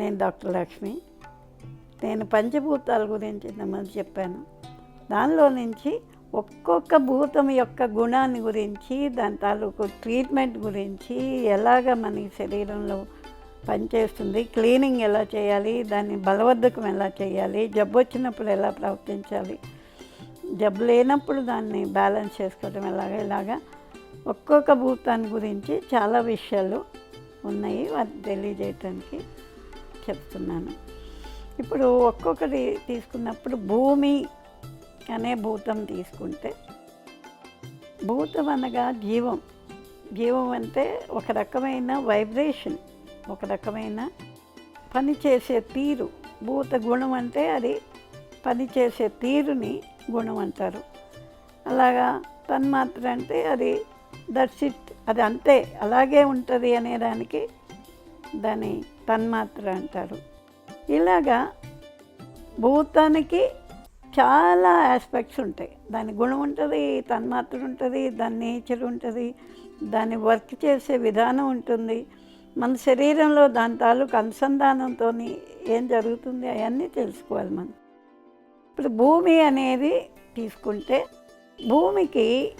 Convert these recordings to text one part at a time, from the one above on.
నేను డాక్టర్ లక్ష్మి. నేను పంచభూతాల గురించి ఇంతమంది చెప్పాను. దానిలో నుంచి ఒక్కొక్క భూతం యొక్క గుణాన్ని గురించి దాని తాలూకు ట్రీట్మెంట్ గురించి ఎలాగ మన శరీరంలో పనిచేస్తుంది క్లీనింగ్ ఎలా చేయాలి దాన్ని బలవర్ధకం ఎలా చేయాలి జబ్బు వచ్చినప్పుడు ఎలా ప్రవర్తించాలి జబ్బు లేనప్పుడు దాన్ని బ్యాలెన్స్ చేసుకోవడం ఎలాగ ఇలాగా ఒక్కొక్క భూతాన్ని గురించి చాలా విషయాలు ఉన్నాయి. అది తెలియజేయటానికి చెప్తున్నాను. ఇప్పుడు ఒక్కొక్కటి తీసుకున్నప్పుడు భూమి అనే భూతం తీసుకుంటే భూతం అనగా జీవం. జీవం అంటే ఒక రకమైన వైబ్రేషన్ ఒక రకమైన పని చేసే తీరు. భూత గుణం అంటే అది పని చేసే తీరుని గుణం అంటారు. అలాగా తన్మాత్ర అంటే అది దట్స్ ఇట్ అది అంతే అలాగే ఉంటుంది అనేదానికి దాని తన్మాత్ర అంటారు. ఇలాగా భూతానికి చాలా ఆస్పెక్ట్స్ ఉంటాయి. దాని గుణం ఉంటుంది తన్మాత్ర ఉంటుంది దాని నేచర్ ఉంటుంది దాన్ని వర్క్ చేసే విధానం ఉంటుంది. మన శరీరంలో దాని తాలూకు అనుసంధానంతో ఏం జరుగుతుంది అవన్నీ తెలుసుకోవాలి మనం. ఇప్పుడు భూమి అనేది తీసుకుంటే భూమికి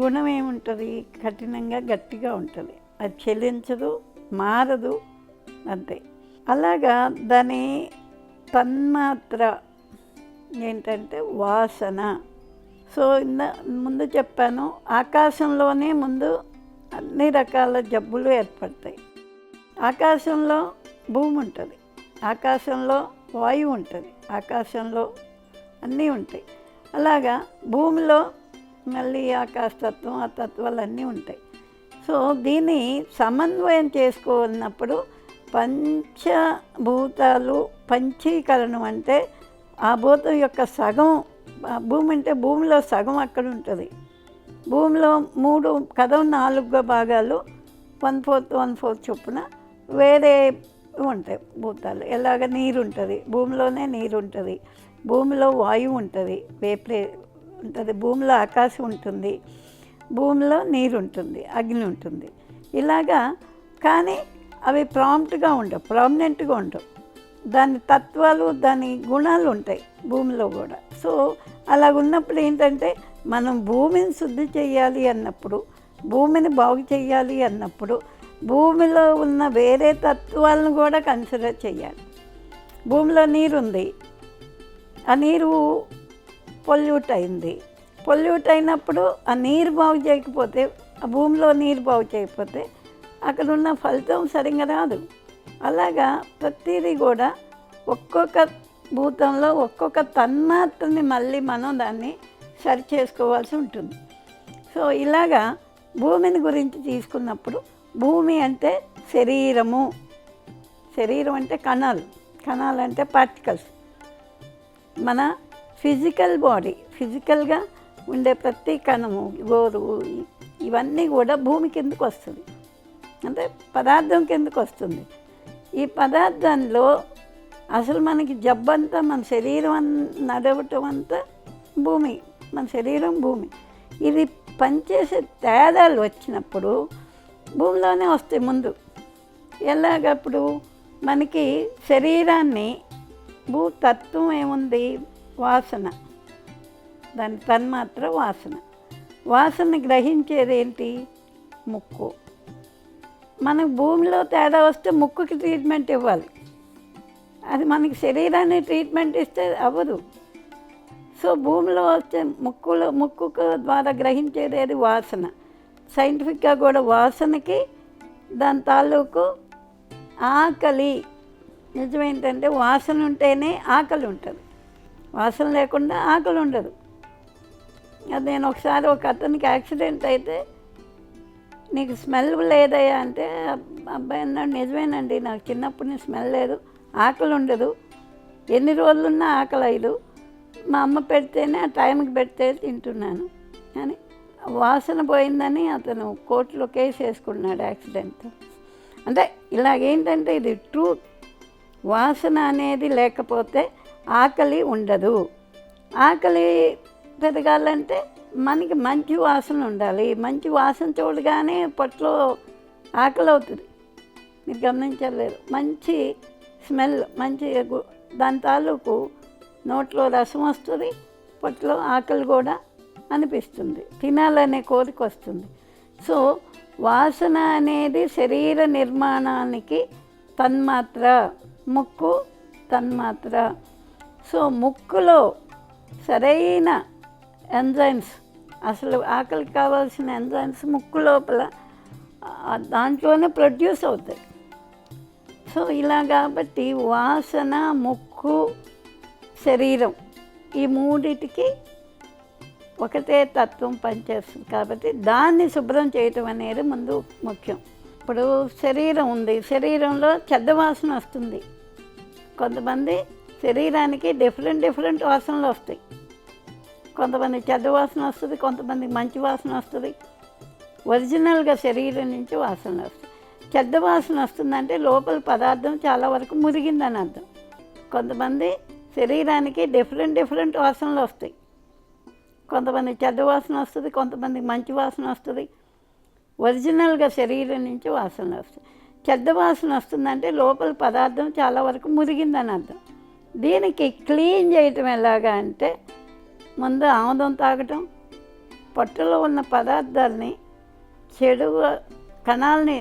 గుణం ఏముంటుంది? కఠినంగా గట్టిగా ఉంటుంది. అది చెల్లించదు మారదు అంతే. అలాగా దాని తన్మాత్ర ఏంటంటే వాసన. సో ఇంద ముందు చెప్పాను ఆకాశంలోనే ముందు అన్ని రకాల జబ్బులు ఏర్పడతాయి. ఆకాశంలో భూమి ఉంటుంది ఆకాశంలో వాయువు ఉంటుంది ఆకాశంలో అన్నీ ఉంటాయి. అలాగా భూమిలో మళ్ళీ ఆకాశతత్వం ఆ తత్వాలు అన్నీ ఉంటాయి. సో దీన్ని సమన్వయం చేసుకోన్నప్పుడు పంచభూతాలు పంచీకరణం అంటే ఆ భూతం యొక్క సగం భూమి అంటే భూమిలో సగం అక్కడ ఉంటుంది. భూమిలో మూడు కథం నాలుగు భాగాలు వన్ ఫోర్త్ వన్ ఫోర్త్ చొప్పున వేరే ఉంటాయి భూతాలు. ఎలాగ నీరు ఉంటుంది? భూమిలోనే నీరు ఉంటుంది. భూమిలో వాయువు ఉంటుంది. వేపే ఉంటుంది. భూమిలో ఆకాశం ఉంటుంది. భూమిలో నీరు ఉంటుంది. అగ్ని ఉంటుంది. ఇలాగా కానీ అవి ప్రాంప్ట్గా ఉండవు ప్రామినెంట్గా ఉండవు. దాని తత్వాలు దాని గుణాలు ఉంటాయి భూమిలో కూడా. సో అలా ఉన్నప్పుడు ఏంటంటే మనం భూమిని శుద్ధి చేయాలి అన్నప్పుడు భూమిని బాగు చేయాలి అన్నప్పుడు భూమిలో ఉన్న వేరే తత్వాలను కూడా కన్సిడర్ చేయాలి. భూమిలో నీరు ఉంది ఆ నీరు పొల్యూట్ అయింది. పొల్యూట్ అయినప్పుడు ఆ నీరు బాగు చేయకపోతే ఆ భూమిలో నీరు బాగు చేయకపోతే అక్కడ ఉన్న ఫలితం సరిగ్గా రాదు. అలాగా ప్రతిదీ కూడా ఒక్కొక్క భూతంలో ఒక్కొక్క తన్మాత్రని మళ్ళీ మనం దాన్ని సరి చేసుకోవాల్సి ఉంటుంది. సో ఇలాగా భూమిని గురించి తీసుకున్నప్పుడు భూమి అంటే శరీరము. శరీరం అంటే కణాలు. కణాలు అంటే పార్టికల్స్. మన ఫిజికల్ బాడీ ఫిజికల్గా ఉండే ప్రతి కణము గోరు ఇవన్నీ కూడా భూమి కిందకు వస్తుంది. అంటే పదార్థం కిందకు వస్తుంది. ఈ పదార్థంలో అసలు మనకి జబ్బంతా మన శరీరం అన్- నడవటం అంతా భూమి మన శరీరం భూమి. ఇది పనిచేసే తేడాలు వచ్చినప్పుడు భూమిలోనే వస్తాయి ముందు. ఎలాగప్పుడు మనకి శరీరాన్ని భూతత్వం ఏముంది? వాసన. దాని తన్మాత్ర వాసన. వాసన గ్రహించేది ఏంటి ముక్కు. మనకు భూమిలో తేడా వస్తే ముక్కుకి ట్రీట్మెంట్ ఇవ్వాలి. అది మనకి శరీరాన్ని ట్రీట్మెంట్ ఇస్తే అవ్వదు. సో భూమిలో వచ్చే ముక్కులో ముక్కు ద్వారా గ్రహించేది అది వాసన. సైంటిఫిక్గా కూడా వాసనకి దాని తాలూకు ఆకలి. నిజమేంటంటే వాసన ఉంటేనే ఆకలి ఉంటుంది. వాసన లేకుండా ఆకలి ఉండదు. అది నేను ఒకసారి ఒక అతనికి యాక్సిడెంట్ అయితే నీకు స్మెల్ లేదయ్యా అంటే అబ్బాయి అన్నాడు నిజమేనండి నాకు చిన్నప్పుడు నుంచి స్మెల్ లేదు ఆకలి ఉండదు. ఎన్ని రోజులున్నా ఆకలి అయ్యదు మా అమ్మ పెడితేనే ఆ టైంకి పెడితే తింటున్నాను. అని వాసన పోయిందని అతను కోర్టులో కేసు వేసుకున్నాడు యాక్సిడెంట్. అంటే ఇలాగేంటంటే ఇది ట్రూత్ వాసన అనేది లేకపోతే ఆకలి ఉండదు. ఆకలి పెరగాలంటే మనకి మంచి వాసన ఉండాలి. మంచి వాసన చూడగానే పొట్టలో ఆకలి అవుతుంది. మీరు గమనించలేదు మంచి స్మెల్ మంచి గు- దాని తాలూకు నోట్లో రసం వస్తుంది పొట్టలో ఆకలి కూడా అనిపిస్తుంది. తినాలనే కోరిక వస్తుంది. సో వాసన అనేది శరీర నిర్మాణానికి తన్మాత్ర ముక్కు తన్మాత్ర. సో ముక్కులో సరైన ఎంజైమ్స్. అసలు ఆకలికి కావాల్సిన ఎంజైమ్స్ ముక్కు లోపల దాంట్లోనే ప్రొడ్యూస్ అవుతాయి. సో ఇలా కాబట్టి వాసన ముక్కు శరీరం ఈ మూడిటికి ఒకటే తత్వం పనిచేస్తుంది కాబట్టి దాన్ని శుభ్రం చేయటం అనేది ముందు ముఖ్యం. ఇప్పుడు శరీరం ఉంది శరీరంలో చెడ్డ వాసన వస్తుంది. కొంతమంది శరీరానికి డిఫరెంట్ డిఫరెంట్ వాసనలు వస్తాయి. కొంతమంది చెడ్డ వాసన వస్తుంది కొంతమంది మంచి వాసన వస్తుంది. ఒరిజినల్గా శరీరం నుంచి వాసన వస్తుంది. చెడ్డ వాసన వస్తుందంటే లోపల పదార్థం చాలా వరకు మురిగిందని అర్థం. కొంతమంది శరీరానికి డిఫరెంట్ డిఫరెంట్ వాసనలు వస్తాయి. కొంతమంది చెడ్డ వాసన వస్తుంది కొంతమంది మంచి వాసన వస్తుంది. ఒరిజినల్గా శరీరం నుంచి వాసన వస్తుంది చెడ్డ వాసన వస్తుందంటే లోపల పదార్థం చాలా వరకు మురిగిందని అర్థం. దీనికి క్లీన్ చేయటం ఎలాగా అంటే ముందు ఆముదం తాగటం పొట్టలో ఉన్న పదార్థాలని చెడు కణాలని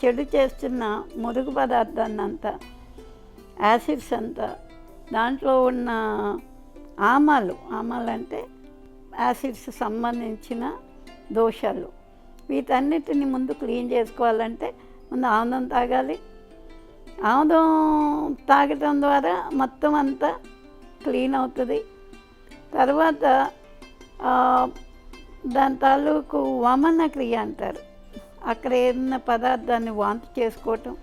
చెడు చేస్తున్న మురుగు పదార్థాన్ని అంతా యాసిడ్స్ అంతా దాంట్లో ఉన్న ఆమాలు ఆమాలు అంటే యాసిడ్స్ సంబంధించిన దోషాలు. వీటన్నిటిని ముందు క్లీన్ చేసుకోవాలంటే ముందు ఆముదం తాగాలి. ఆముదం తాగటం ద్వారా మొత్తం అంతా క్లీన్ అవుతుంది. తర్వాత దాని తాలూకు వమన క్రియ అంటారు. అక్కడ ఏదైనా పదార్థాన్ని వాంతి చేసుకోవటం.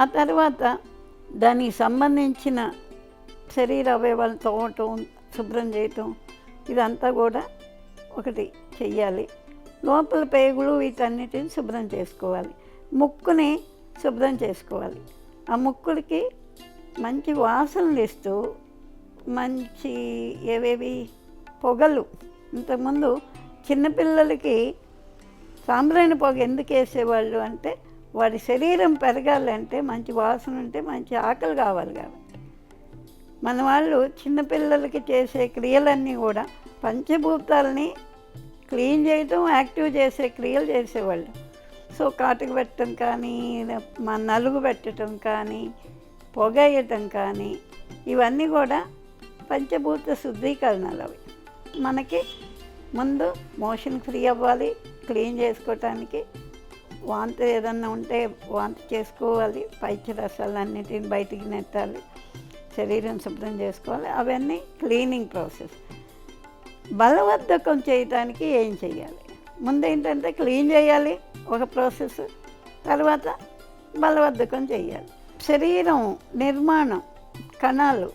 ఆ తర్వాత దానికి సంబంధించిన శరీర అవయవాలను తోమటం శుభ్రం చేయటం ఇదంతా కూడా ఒకటి చెయ్యాలి. లోపల పేగులు వీటన్నిటిని శుభ్రం చేసుకోవాలి. ముక్కుని శుభ్రం చేసుకోవాలి. ఆ ముక్కులకి మంచి వాసనలు ఇస్తూ మంచి ఏవేవి పొగలు. ఇంతకుముందు చిన్నపిల్లలకి సాంబ్రాణి పొగ ఎందుకు వేసేవాళ్ళు అంటే వాడి శరీరం పెరగాలంటే మంచి వాసన ఉంటే మంచి ఆకలి కావాలి కాబట్టి. మన వాళ్ళు చిన్నపిల్లలకి చేసే క్రియలన్నీ కూడా పంచభూతాలని క్లీన్ చేయటం యాక్టివ్ చేసే క్రియలు చేసేవాళ్ళు. సో కాటుకు పెట్టడం కానీ మన నలుగు పెట్టడం కానీ పొగ వేయటం కానీ ఇవన్నీ కూడా పంచభూత శుద్ధీకరణలు అవి మనకి ముందు మోషన్ ఫ్రీ అవ్వాలి క్లీన్ చేసుకోవటానికి వాంతి ఏదన్నా ఉంటే వాంతి చేసుకోవాలి పైచి రసాలన్నిటిని బయటికి నెట్టాలి శరీరం శుభ్రం చేసుకోవాలి అవన్నీ క్లీనింగ్ ప్రాసెస్. బలవర్ధకం చేయటానికి ఏం చేయాలి ముందు ఏంటంటే క్లీన్ చేయాలి ఒక ప్రాసెస్ తర్వాత బలవర్ధకం చేయాలి శరీరం నిర్మాణం కణాలు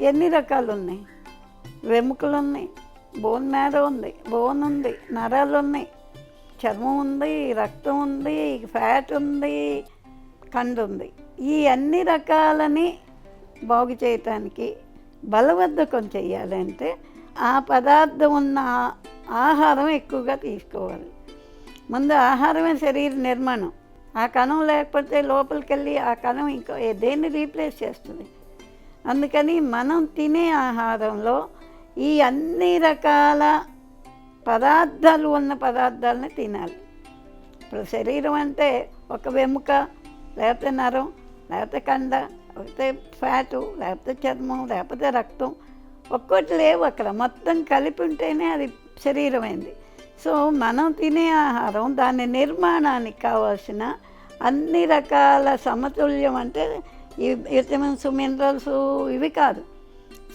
ఎన్ని రకాలు ఉన్నాయి వెముకలు ఉన్నాయి బోన్ మ్యారో ఉంది బోన్ ఉంది నరాలు ఉన్నాయి చర్మం ఉంది రక్తం ఉంది ఫ్యాట్ ఉంది కండు ఉంది. ఈ అన్ని రకాలని బాగు చేయటానికి బలవర్ధకం చేయాలంటే ఆ పదార్థం ఉన్న ఆహారం ఎక్కువగా తీసుకోవాలి. ముందు ఆహారమే శరీర నిర్మాణం. ఆ కణం లేకపోతే లోపలికి వెళ్ళి ఆ కణం ఇంకో దేన్ని రీప్లేస్ చేస్తుంది? అందుకని మనం తినే ఆహారంలో ఈ అన్ని రకాల పదార్థాలు ఉన్న పదార్థాలని తినాలి. ఇప్పుడు శరీరం అంటే ఒక వెముక లేకపోతే నరం లేకపోతే కండ లేకపోతే ఫ్యాటు లేకపోతే చర్మం లేకపోతే రక్తం ఒక్కోటి లేవు అక్కడ. మొత్తం కలిపి ఉంటేనే అది శరీరమైంది. సో మనం తినే ఆహారం దాని నిర్మాణానికి కావాల్సిన అన్ని రకాల సమతుల్యం అంటే ఈ విటమిన్స్ మినరల్స్ ఇవి కాదు.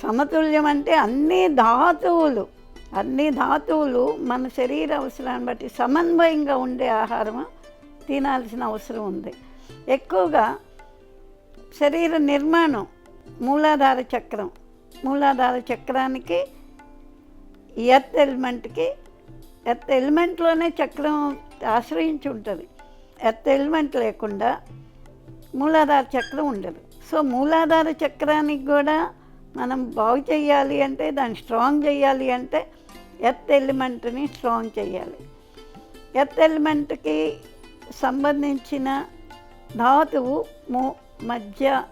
సమతుల్యం అంటే అన్ని ధాతువులు అన్ని ధాతువులు మన శరీర అవసరాన్ని బట్టి సమన్వయంగా ఉండే ఆహారం తినాల్సిన అవసరం ఉంది. ఎక్కువగా శరీర నిర్మాణం మూలాధార చక్రం. మూలాధార చక్రానికి ఎర్త్ ఎలిమెంట్కి ఎర్త్ ఎలిమెంట్లోనే చక్రం ఆశ్రయించి ఉంటుంది. ఎర్త్ ఎలిమెంట్ లేకుండా మూలాధార చక్రం ఉండదు. సో మూలాధార చక్రానికి కూడా మనం బాగు చేయాలి అంటే దాన్ని స్ట్రాంగ్ చేయాలి అంటే ఎర్త్ ఎలిమెంట్ని స్ట్రాంగ్ చేయాలి. ఎర్త్ ఎలిమెంట్కి సంబంధించిన ధాతువు మూ మధ్య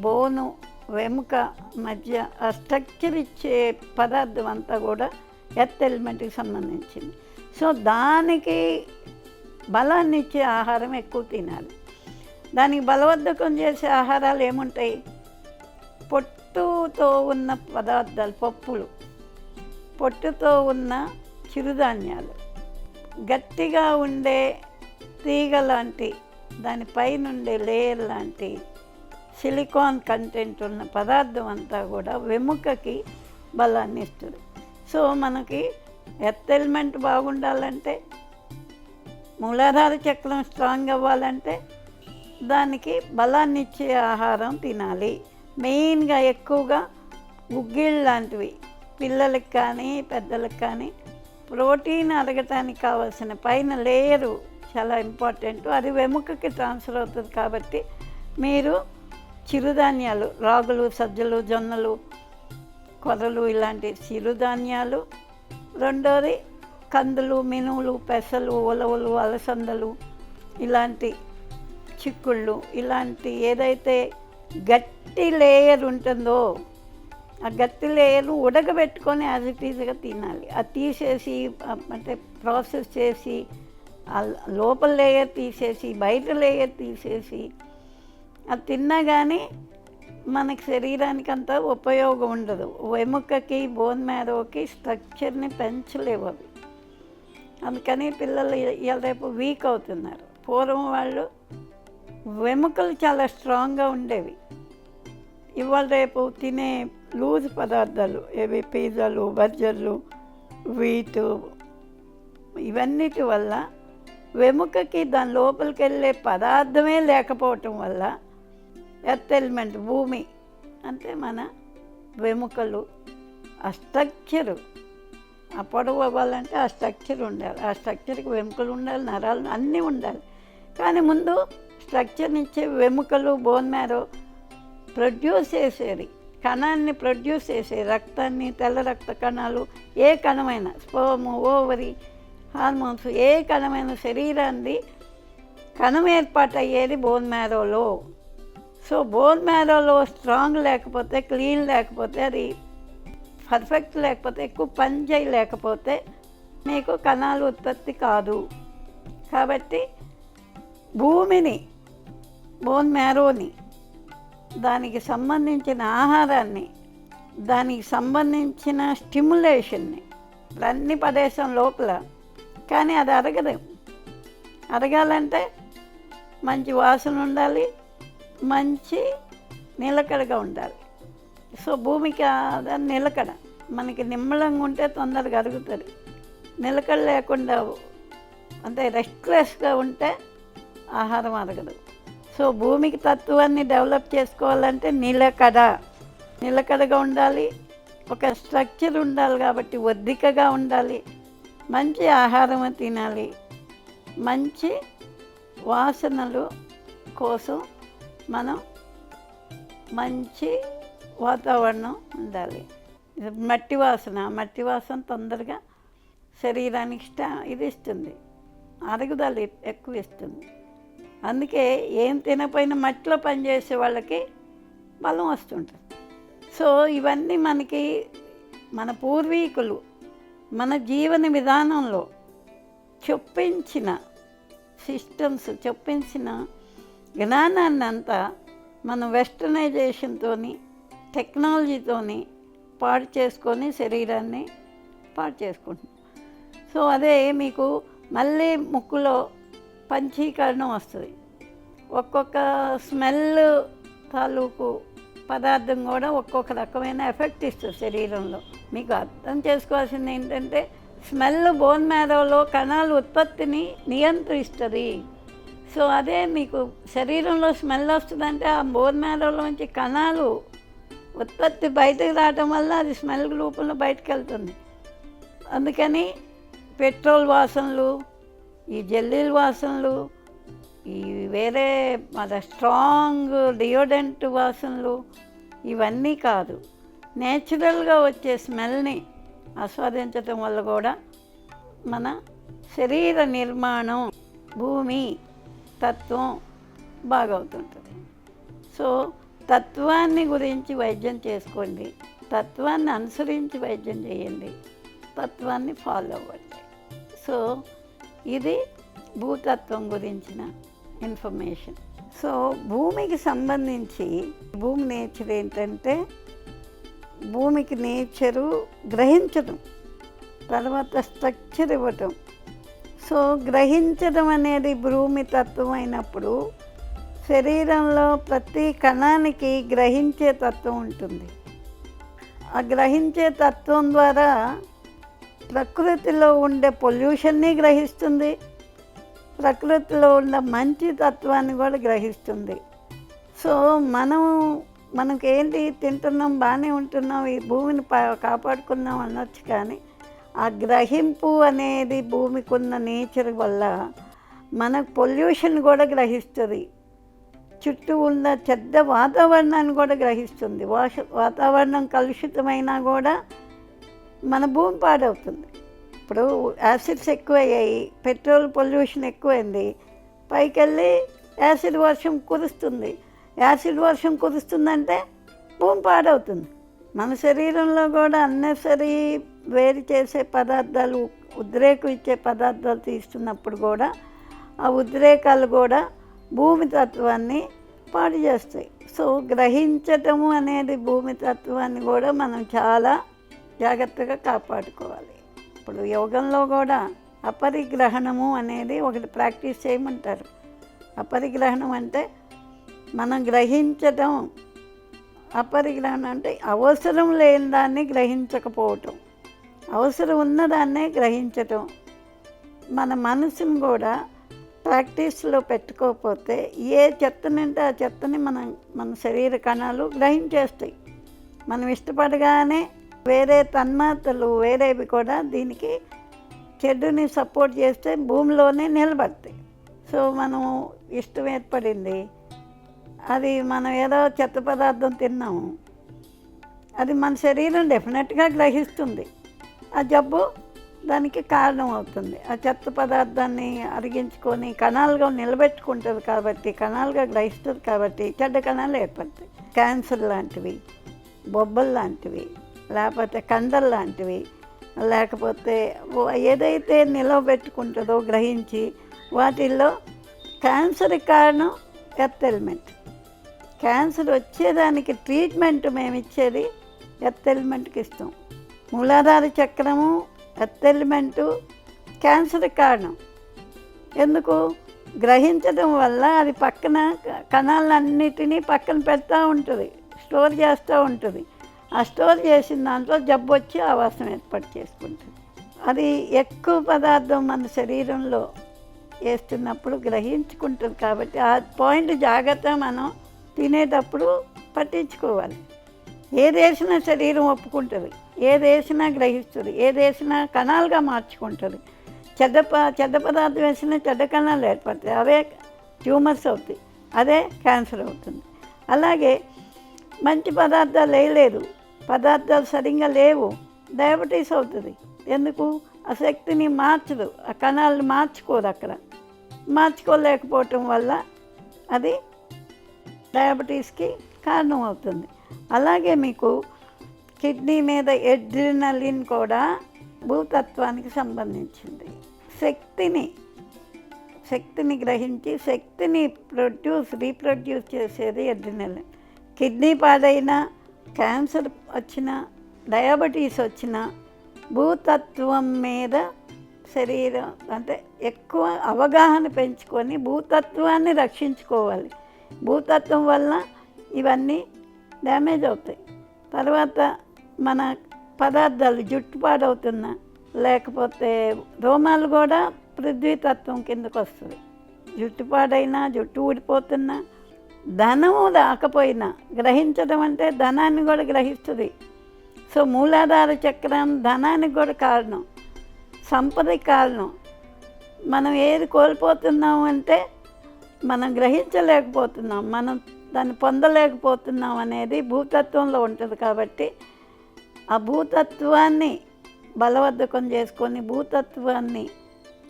బోను వెముక మధ్య ఆ స్ట్రక్చర్ ఇచ్చే పదార్థం అంతా కూడా ఎర్త్ ఎలిమెంట్కి సంబంధించింది. సో దానికి బలాన్ని ఇచ్చే ఆహారం ఎక్కువ తినాలి. దానికి బలవర్ధకం చేసే ఆహారాలు ఏముంటాయి? పొట్టుతో ఉన్న పదార్థాలు పప్పులు. పొట్టుతో ఉన్న చిరుధాన్యాలు. గట్టిగా ఉండే తీగ లాంటి దానిపైనుండే లేయర్ లాంటి సిలికాన్ కంటెంట్ ఉన్న పదార్థం అంతా కూడా వెముకకి బలాన్ని ఇస్తుంది. సో మనకి ఎత్తెల్మెంట్ బాగుండాలంటే మూలాధార చక్రం స్ట్రాంగ్ అవ్వాలంటే దానికి బలాన్ని ఇచ్చే ఆహారం తినాలి. మెయిన్గా ఎక్కువగా గుగ్గిళ్ళు లాంటివి. పిల్లలకి కానీ పెద్దలకు కానీ ప్రోటీన్ అరగటానికి కావాల్సిన పైన లేయరు. చాలా ఇంపార్టెంట్. అది వెముకకి ట్రాన్స్ఫర్ అవుతుంది కాబట్టి మీరు చిరుధాన్యాలు రాగులు సజ్జలు జొన్నలు కొర్రలు ఇలాంటి చిరుధాన్యాలు. రెండోది కందులు మినువులు పెసలు ఉలవలు అలసందలు ఇలాంటి చిక్కుళ్ళు ఇలాంటి ఏదైతే గట్టి లేయర్ ఉంటుందో ఆ గట్టి లేయర్ను ఉడకబెట్టుకొని యాజ్ ఇట్ తినాలి. అది తీసేసి అంటే ప్రాసెస్ చేసి ఆ లోపల లేయర్ తీసేసి బయట లేయర్ తీసేసి అది తిన్నా కానీ మనకి శరీరానికి అంత ఉపయోగం ఉండదు. వెముకకి బోన్ మ్యారోకి స్ట్రక్చర్ని పెంచలేవు అవి. అందుకని పిల్లలు ఇవాళ రేపు వీక్ అవుతున్నారు. పూర్వం వాళ్ళు వెముకలు చాలా స్ట్రాంగ్గా ఉండేవి. ఇవాళ రేపు తినే లూజ్ పదార్థాలు ఏవి పిజ్జాలు బర్జర్లు వీటు ఇవన్నిటి వల్ల వెముకకి దాని లోపలికి వెళ్ళే పదార్థమే లేకపోవటం వల్ల ఎర్త్ ఎలిమెంట్ భూమి అంటే మన వెముకలు ఆ స్ట్రక్చరు ఆ పొడవు అవ్వాలంటే ఆ స్ట్రక్చర్ ఉండాలి. ఆ స్ట్రక్చర్కి వెముకలు ఉండాలి నరాలు అన్నీ ఉండాలి. కానీ ముందు స్ట్రక్చర్ ఇచ్చే వెముకలు బోన్ మ్యారో ప్రొడ్యూస్ చేసేది. కణాన్ని ప్రొడ్యూస్ చేసే రక్తాన్ని తెల్ల రక్త కణాలు ఏ కణమైన స్పోము ఓవరి హార్మోన్స్ ఏ కణమైన శరీరాన్ని కణం ఏర్పాటు అయ్యేది బోన్ మ్యారోలో సో బోన్ మ్యారోలో స్ట్రాంగ్ లేకపోతే క్లీన్ లేకపోతే అది పర్ఫెక్ట్ లేకపోతే ఎక్కువ పని చేయలేకపోతే మీకు కణాలు ఉత్పత్తి కాదు. కాబట్టి భూమిని బోన్ మ్యారోని దానికి సంబంధించిన ఆహారాన్ని దానికి సంబంధించిన స్టిమ్యులేషన్ని అన్ని ప్రదేశం లోపల. కానీ అది అరగదు. అరగాలంటే మంచి వాసన ఉండాలి మంచి నిలకడగా ఉండాలి. సో భూమికి అది నిలకడ. మనకి నిమ్మలంగా ఉంటే తొందరగా అరుగుతుంది. నిలకడ లేకుండా అంటే రెస్ట్లెస్గా ఉంటే ఆహారం అరగదు. సో భూమికి తత్వాన్ని డెవలప్ చేసుకోవాలంటే నిలకడ నిలకడగా ఉండాలి. ఒక స్ట్రక్చర్ ఉండాలి కాబట్టి ఒద్దికగా ఉండాలి. మంచి ఆహారం తినాలి. మంచి వాసనలు కోసం మనం మంచి వాతావరణం ఉండాలి. మట్టి వాసన. మట్టి వాసన తొందరగా శరీరానికి ఇష్ట ఇది ఇస్తుంది. అరుగుదల ఎక్కువ ఇస్తుంది. అందుకే ఏం తినపోయిన మట్టిలో పనిచేసే వాళ్ళకి బలం వస్తుంటుంది. సో ఇవన్నీ మనకి మన పూర్వీకులు మన జీవన విధానంలో చొప్పించిన సిస్టమ్స్ చొప్పించిన జ్ఞానాన్ని అంతా మనం వెస్టర్నైజేషన్తో టెక్నాలజీతోని పాడు చేసుకొని శరీరాన్ని పాడు చేసుకుంటున్నాం. సో అదే మీకు మళ్ళీ ముక్కులో పంచీకరణం వస్తుంది. ఒక్కొక్క స్మెల్ తాలూకు పదార్థం కూడా ఒక్కొక్క రకమైన ఎఫెక్ట్ ఇస్తుంది శరీరంలో. మీకు అర్థం చేసుకోవాల్సింది ఏంటంటే స్మెల్ బోన్ మేరలో కణాలు ఉత్పత్తిని నియంత్రిస్తుంది. సో అదే మీకు శరీరంలో స్మెల్ వస్తుందంటే ఆ బోన్ మేరలోంచి కణాలు ఉత్పత్తి బయటకు రావటం వల్ల అది స్మెల్ రూపంలో బయటకు వెళ్తుంది. అందుకని పెట్రోల్ వాసనలు ఈ జెల్లీల వాసనలు ఈ వేరే మన స్ట్రాంగ్ డియోడెంట్ వాసనలు ఇవన్నీ కాదు. నేచురల్గా వచ్చే స్మెల్ని ఆస్వాదించటం వల్ల కూడా మన శరీర నిర్మాణం భూమి తత్వం బాగవుతుంటుంది. సో తత్వాన్ని గురించి వైద్యం చేసుకోండి. తత్వాన్ని అనుసరించి వైద్యం చేయండి. తత్వాన్ని ఫాలో అవ్వండి. సో ఇది భూతత్వం గురించిన ఇన్ఫర్మేషన్ సో భూమికి సంబంధించి భూమి నేచర్ ఏంటంటే భూమికి నేచరు గ్రహించడం తర్వాత స్ట్రక్చర్ ఇవ్వటం. సో గ్రహించడం అనేది భూమి తత్వం అయినప్పుడు శరీరంలో ప్రతి కణానికి గ్రహించే తత్వం ఉంటుంది. ఆ గ్రహించే తత్వం ద్వారా ప్రకృతిలో ఉండే పొల్యూషన్ని గ్రహిస్తుంది. ప్రకృతిలో ఉన్న మంచి తత్వాన్ని కూడా గ్రహిస్తుంది. సో మనం మనకేంటి తింటున్నాం బాగానే ఉంటున్నాం ఈ భూమిని పా- కాపాడుకున్నాం అనొచ్చు కానీ ఆ గ్రహింపు అనేది భూమికి ఉన్న నేచర్ వల్ల మనకు పొల్యూషన్ కూడా గ్రహిస్తుంది. చుట్టూ ఉన్న చెడ్డ వాతావరణాన్ని కూడా గ్రహిస్తుంది. వాష వాతావరణం కలుషితమైనా కూడా మన భూమి పాడవుతుంది. ఇప్పుడు యాసిడ్స్ ఎక్కువయ్యాయి పెట్రోల్ పొల్యూషన్ ఎక్కువైంది పైకి వెళ్ళి యాసిడ్ వర్షం కురుస్తుంది. యాసిడ్ వర్షం కురుస్తుందంటే భూమి పాడవుతుంది. మన శరీరంలో కూడా అన్నెసరీ వేరు చేసే పదార్థాలు ఉద్రేకం ఇచ్చే పదార్థాలు తీస్తున్నప్పుడు కూడా ఆ ఉద్రేకాలు కూడా భూమి తత్వాన్ని పాడు చేస్తాయి. సో గ్రహించటము అనేది భూమి తత్వాన్ని కూడా మనం చాలా జాగ్రత్తగా కాపాడుకోవాలి. ఇప్పుడు యోగంలో కూడా అపరిగ్రహణము అనేది ఒకటి ప్రాక్టీస్ చేయమంటారు. అపరిగ్రహణం అంటే మనం గ్రహించటం. అపరిగ్రహణం అంటే అవసరం లేని దాన్ని గ్రహించకపోవటం. అవసరం ఉన్నదాన్నే గ్రహించటం. మన మనసును కూడా ప్రాక్టీస్లో పెట్టుకోకపోతే ఏ చెత్తనంటే ఆ చెత్తని మనం మన శరీర కణాలు గ్రహించేస్తాయి. మనం ఇష్టపడగానే వేరే తన్మాత్రలు వేరేవి కూడా దీనికి చెడుని సపోర్ట్ చేస్తే భూమిలోనే నిలబడతాయి. సో మనం ఇష్టం ఏర్పడింది. అది మనం ఏదో చెత్త పదార్థం తిన్నాము. అది మన శరీరం డెఫినెట్గా గ్రహిస్తుంది. ఆ జబ్బు దానికి కారణం అవుతుంది ఆ చెత్త పదార్థాన్ని అరిగించుకొని కణాలుగా నిలబెట్టుకుంటుంది కాబట్టి కణాలుగా గ్రహిస్తుంది కాబట్టి చెడ్డ కణాలు ఏర్పడతాయి. క్యాన్సర్ లాంటివి బొబ్బలు లాంటివి లేకపోతే కందలు లాంటివి లేకపోతే ఏదైతే నిలవబెట్టుకుంటుందో గ్రహించి వాటిల్లో క్యాన్సర్ కారణం ఎర్త్ ఎలిమెంట్. క్యాన్సర్ వచ్చేదానికి ట్రీట్మెంట్ మేము ఇచ్చేది ఎర్త్ ఎలిమెంట్కి ఇస్తాం. మూలాధార చక్రము ఎర్త్ ఎలిమెంటు క్యాన్సర్ కారణం. ఎందుకు? గ్రహించడం వల్ల అది పక్కన కణాలన్నిటినీ పక్కన పెడతా ఉంటుంది స్టోర్ చేస్తూ ఉంటుంది. ఆ స్టోర్ చేసిన దాంట్లో జబ్బు వచ్చి ఆవాసం ఏర్పాటు చేసుకుంటుంది. అది ఎక్కువ పదార్థం మన శరీరంలో వేస్తున్నప్పుడు గ్రహించుకుంటుంది కాబట్టి ఆ పాయింట్ జాగ్రత్త మనం తినేటప్పుడు పట్టించుకోవాలి. ఏది వేసినా శరీరం ఒప్పుకుంటుంది. ఏది వేసినా గ్రహిస్తుంది. ఏది వేసినా కణాలుగా మార్చుకుంటుంది. చెడ్డ ప చెడ్డ పదార్థం వేసినా చెడ్డ కణాలు ఏర్పడతాయి. అవే ట్యూమర్స్ అవుతాయి. అదే క్యాన్సర్ అవుతుంది. అలాగే మంచి పదార్థాలు వేయలేదు. పదార్థాలు సరిగ్గా లేవు. డయాబెటీస్ అవుతుంది. ఎందుకు? ఆ శక్తిని మార్చదు. ఆ కణాలను మార్చుకోదు అక్కడ. మార్చుకోలేకపోవటం వల్ల అది డయాబెటీస్కి కారణం అవుతుంది అలాగే మీకు కిడ్నీ మీద ఎడ్రినలిన్ కూడా భూతత్వానికి సంబంధించింది. శక్తిని శక్తిని గ్రహించి శక్తిని ప్రొడ్యూస్ రీప్రొడ్యూస్ చేసేది ఎడ్రినలిన్ కిడ్నీ పాడైనా క్యాన్సర్ వచ్చిన డయాబెటీస్ వచ్చిన భూతత్వం మీద శరీరం అంటే ఎక్కువ అవగాహన పెంచుకొని భూతత్వాన్ని రక్షించుకోవాలి. భూతత్వం వల్ల ఇవన్నీ డ్యామేజ్ అవుతాయి. తర్వాత మన పదార్థాలు జుట్టుపాడవుతున్న లేకపోతే రోమాలు కూడా పృథ్వీతత్వం కిందకు వస్తుంది జుట్టు పాడైనా జుట్టు ఊడిపోతున్నా ధనము రాకపోయినా గ్రహించడం అంటే ధనాన్ని కూడా గ్రహిస్తుంది. సో మూలాధార చక్రం ధనానికి కూడా కారణం. సంపదకి కారణం. మనం ఏది కోల్పోతున్నాం అంటే మనం గ్రహించలేకపోతున్నాం. మనం దాన్ని పొందలేకపోతున్నాం అనేది భూతత్వంలో ఉంటుంది కాబట్టి ఆ భూతత్వాన్ని బలవర్ధకం చేసుకొని భూతత్వాన్ని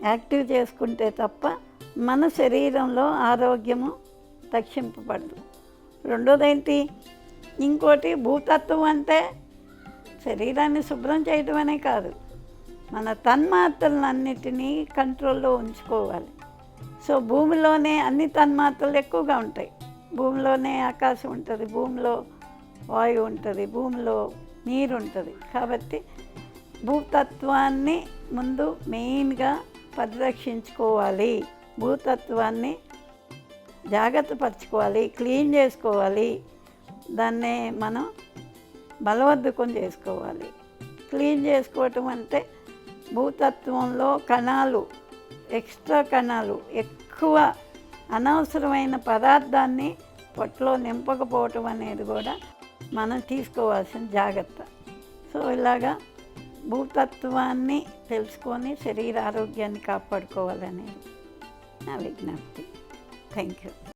యాక్టివ్ చేసుకుంటే తప్ప మన శరీరంలో ఆరోగ్యము రక్షింపబడదు రెండోదేంటి? ఇంకోటి భూతత్వం అంటే శరీరాన్ని శుభ్రం చేయడం అనే కాదు. మన తన్మాత్రలన్నిటినీ కంట్రోల్లో ఉంచుకోవాలి. సో భూమిలోనే అన్ని తన్మాత్రలు ఎక్కువగా ఉంటాయి. భూమిలోనే ఆకాశం ఉంటుంది భూమిలో వాయువు ఉంటుంది భూమిలో నీరు ఉంటుంది. కాబట్టి భూతత్వాన్ని ముందు మెయిన్గా పరిరక్షించుకోవాలి. భూతత్వాన్ని జాగ్రత్త పరచుకోవాలి క్లీన్ చేసుకోవాలి. దాన్ని మనం బలవర్ధకం చేసుకోవాలి. క్లీన్ చేసుకోవటం అంటే భూతత్వంలో కణాలు ఎక్స్ట్రా కణాలు ఎక్కువ అనవసరమైన పదార్థాన్ని పొట్టలో నింపకపోవటం అనేది కూడా మనం తీసుకోవాల్సిన జాగ్రత్త. సో ఇలాగా భూతత్వాన్ని తెలుసుకొని శరీర ఆరోగ్యాన్ని కాపాడుకోవాలనేది నా విజ్ఞప్తి. thank you.